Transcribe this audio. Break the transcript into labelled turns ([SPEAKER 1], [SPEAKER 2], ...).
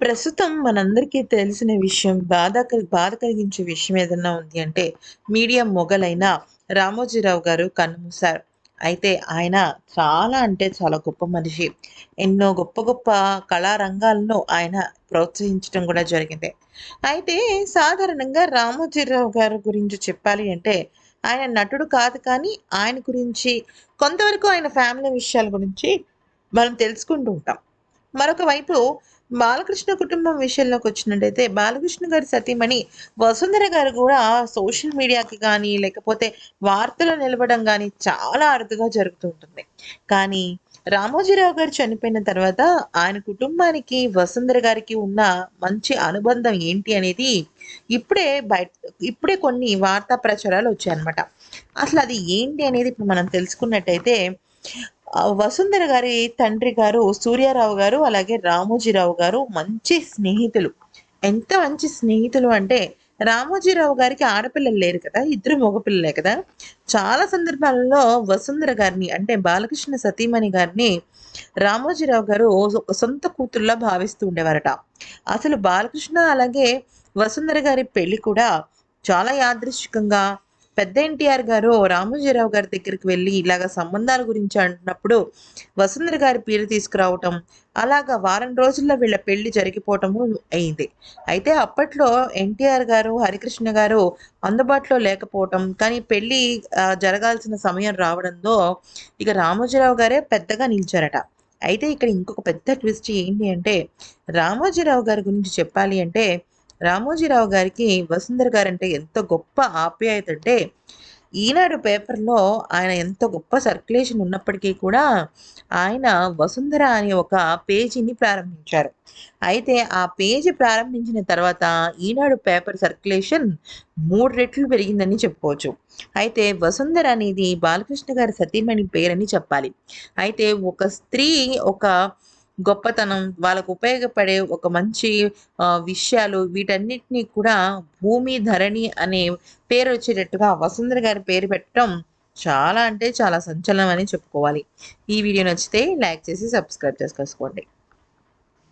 [SPEAKER 1] ప్రస్తుతం మనందరికీ తెలిసిన విషయం బాధ బాధ కలిగించే విషయం ఏదన్నా ఉంది అంటే మీడియా మొగలైన రామోజీరావు గారు కన్నుమూశారు. అయితే ఆయన చాలా అంటే చాలా గొప్ప మనిషి. ఎన్నో గొప్ప గొప్ప కళారంగాలను ఆయన ప్రోత్సహించడం కూడా జరిగింది. అయితే సాధారణంగా రామోజీరావు గారి గురించి చెప్పాలి అంటే ఆయన నటుడు కాదు కానీ ఆయన గురించి కొంతవరకు ఆయన ఫ్యామిలీ విషయాల గురించి మనం తెలుసుకుంటూ ఉంటాం. మరొక వైపు బాలకృష్ణ కుటుంబం విషయంలోకి వచ్చినట్టయితే బాలకృష్ణ గారి సతీమణి వసుంధర గారు కూడా సోషల్ మీడియాకి కానీ లేకపోతే వార్తలు నిలవడం కానీ చాలా అరుదుగా జరుగుతూ ఉంటుంది. కానీ రామోజీరావు గారు చనిపోయిన తర్వాత ఆయన కుటుంబానికి వసుంధర గారికి ఉన్న మంచి అనుబంధం ఏంటి అనేది ఇప్పుడే బయట ఇప్పుడే కొన్ని వార్తా ప్రచారాలు వచ్చాయన్నమాట. అసలు అది ఏంటి అనేది ఇప్పుడు మనం తెలుసుకున్నట్టయితే వసుంధర గారి తండ్రి గారు సూర్యారావు గారు అలాగే రామోజీరావు గారు మంచి స్నేహితులు. ఎంత మంచి స్నేహితులు అంటే రామోజీరావు గారికి ఆడపిల్లలు లేరు కదా ఇద్దరు మగపిల్లలే కదా. చాలా సందర్భాలలో వసుంధర గారిని అంటే బాలకృష్ణ సతీమణి గారిని రామోజీరావు గారు ఒక సొంత కూతురులా భావిస్తూ ఉండేవారట. అసలు బాలకృష్ణ అలాగే వసుంధర గారి పెళ్ళి కూడా చాలా యాదృశ్చికంగా పెద్ద ఎన్టీఆర్ గారు రామోజీరావు గారి దగ్గరికి వెళ్ళి ఇలాగ సంబంధాల గురించి అంటున్నప్పుడు వసుంధర గారి పేరు తీసుకురావటం అలాగా వారం రోజుల్లో వీళ్ళ పెళ్ళి జరిగిపోవటము అయింది. అయితే అప్పట్లో ఎన్టీఆర్ గారు హరికృష్ణ గారు అందుబాటులో లేకపోవటం కానీ పెళ్ళి జరగాల్సిన సమయం రావడంతో ఇక రామోజీరావు గారే పెద్దగా నిలిచారట. అయితే ఇక్కడ ఇంకొక పెద్ద ట్విస్ట్ ఏంటి అంటే రామోజీరావు గారి గురించి చెప్పాలి అంటే రామోజీరావు గారికి వసుంధర గారు అంటే ఎంత గొప్ప ఆప్యాయత అంటే ఈనాడు పేపర్లో ఆయన ఎంత గొప్ప సర్క్యులేషన్ ఉన్నప్పటికీ కూడా ఆయన వసుంధర అనే ఒక పేజీని ప్రారంభించారు. అయితే ఆ పేజీ ప్రారంభించిన తర్వాత ఈనాడు పేపర్ సర్క్యులేషన్ మూడు రెట్లు పెరిగిందని చెప్పుకోవచ్చు. అయితే వసుంధర అనేది బాలకృష్ణ గారి సతీమణి పేరని చెప్పాలి. అయితే ఒక స్త్రీ ఒక గొప్పతనం వాళ్ళకు ఉపయోగపడే ఒక మంచి విషయాలు వీటన్నిటినీ కూడా భూమి ధరణి అనే పేరు వచ్చేటట్టుగా వసుంధర గారి పేరు పెట్టడం చాలా అంటే చాలా సంచలనం అని చెప్పుకోవాలి. ఈ వీడియో నచ్చితే లైక్ చేసి సబ్స్క్రైబ్ చేసుకోండి.